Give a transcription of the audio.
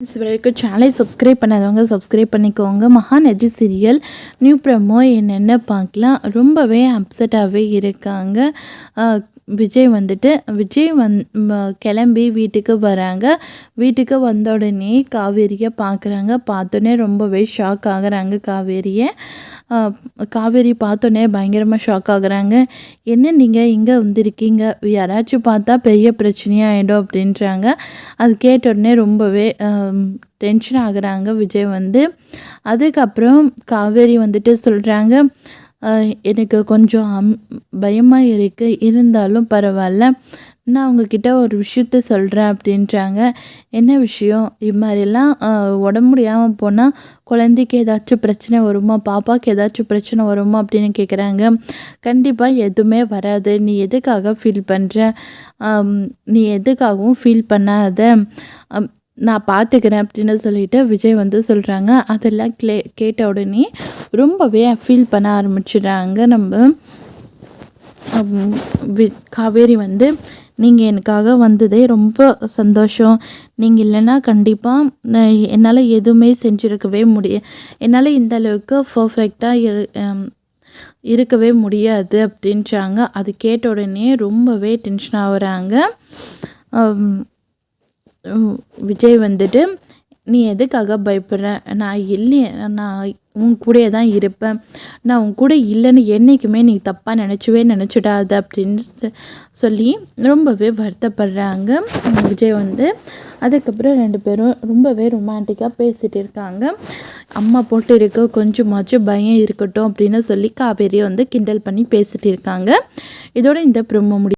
இது வரைக்கும் சேனலை சப்ஸ்கிரைப் பண்ணாதவங்க சப்ஸ்கிரைப் பண்ணிக்கோங்க. மகாநதி சீரியல் நியூ ப்ரமோ என்னென்ன பார்க்கலாம்? ரொம்பவே அப்செட்டாகவே இருக்காங்க. விஜய் வந்துட்டு விஜய் வந் கிளம்பி வீட்டுக்கு வராங்க. வீட்டுக்கு வந்த உடனே காவேரியை பார்க்குறாங்க பார்த்தோன்னே ரொம்பவே ஷாக் ஆகுறாங்க காவேரியை. காவேரி பார்த்தோன்னே பயங்கரமாக ஷாக் ஆகுறாங்க. என்ன நீங்கள் இங்கே வந்திருக்கீங்க? யாராச்சும் பார்த்தா பெரிய பிரச்சனையாயிடும் அப்படின்றாங்க. அது கேட்ட உடனே ரொம்பவே டென்ஷன் ஆகுறாங்க விஜய் வந்து. அதுக்கப்புறம் காவேரி வந்துட்டு சொல்கிறாங்க எனக்கு கொஞ்சம் அம் பயமாக இருக்குது இருந்தாலும் பரவாயில்ல. நான் உங்ககிட்ட ஒரு விஷயத்த சொல்கிறேன் அப்படின்றாங்க. என்ன விஷயம்? இது மாதிரிலாம் உடம்பு முடியாமல் போனால் குழந்தைக்கு ஏதாச்சும் பிரச்சனை வருமா? பாப்பாவுக்கு ஏதாச்சும் பிரச்சனை வருமா அப்படின்னு கேட்குறாங்க கண்டிப்பாக எதுவுமே வராது. நீ எதுக்காக ஃபீல் பண்ணுற நீ எதுக்காகவும் ஃபீல் பண்ணாத. நான் பார்த்துக்கிறேன் அப்படின்னு சொல்லிட்டு விஜய் வந்து சொல்கிறாங்க அதெல்லாம் க்ளே கேட்ட உடனே ரொம்பவே ஃபீல் பண்ண ஆரம்பிச்சிடுறாங்க நம்ம. வி- காவேரி வந்து நீங்கள் எனக்காக வந்ததே ரொம்ப சந்தோஷம். நீங்கள் இல்லைன்னா கண்டிப்பாக என்னால் எதுவுமே செஞ்சுருக்கவே முடியும் என்னால் இந்த அளவுக்கு பர்ஃபெக்டாக இரு இருக்கவே முடியாது அப்படின்றாங்க. அது கேட்ட உடனே ரொம்பவே டென்ஷன் ஆகுறாங்க. விஜய் வந்துட்டு நீ எதுக்காக பயப்படுற? நான் இல்லையே நான் உன் கூடயே தான் இருப்பேன். நான் உன் கூட இல்லைன்னு என்றைக்குமே நீ தப்பாக நினச்சவே நினச்சிடாத அப்படின்னு சொ- சொல்லி ரொம்பவே வருத்தப்படுறாங்க. விஜய் வந்து அதுக்கப்புறம் ரெண்டு பேரும் ரொம்பவே ரொமான்டிக்காக பேசிகிட்டு இருக்காங்க. அம்மா போட்டு இருக்க கொஞ்சமாச்சும் பயம் இருக்கட்டும் அப்படின்னு சொல்லி காவேரியை வந்து கிண்டல் பண்ணி பேசிகிட்டு இருக்காங்க. இதோட இந்த ப்ரோமோ முடி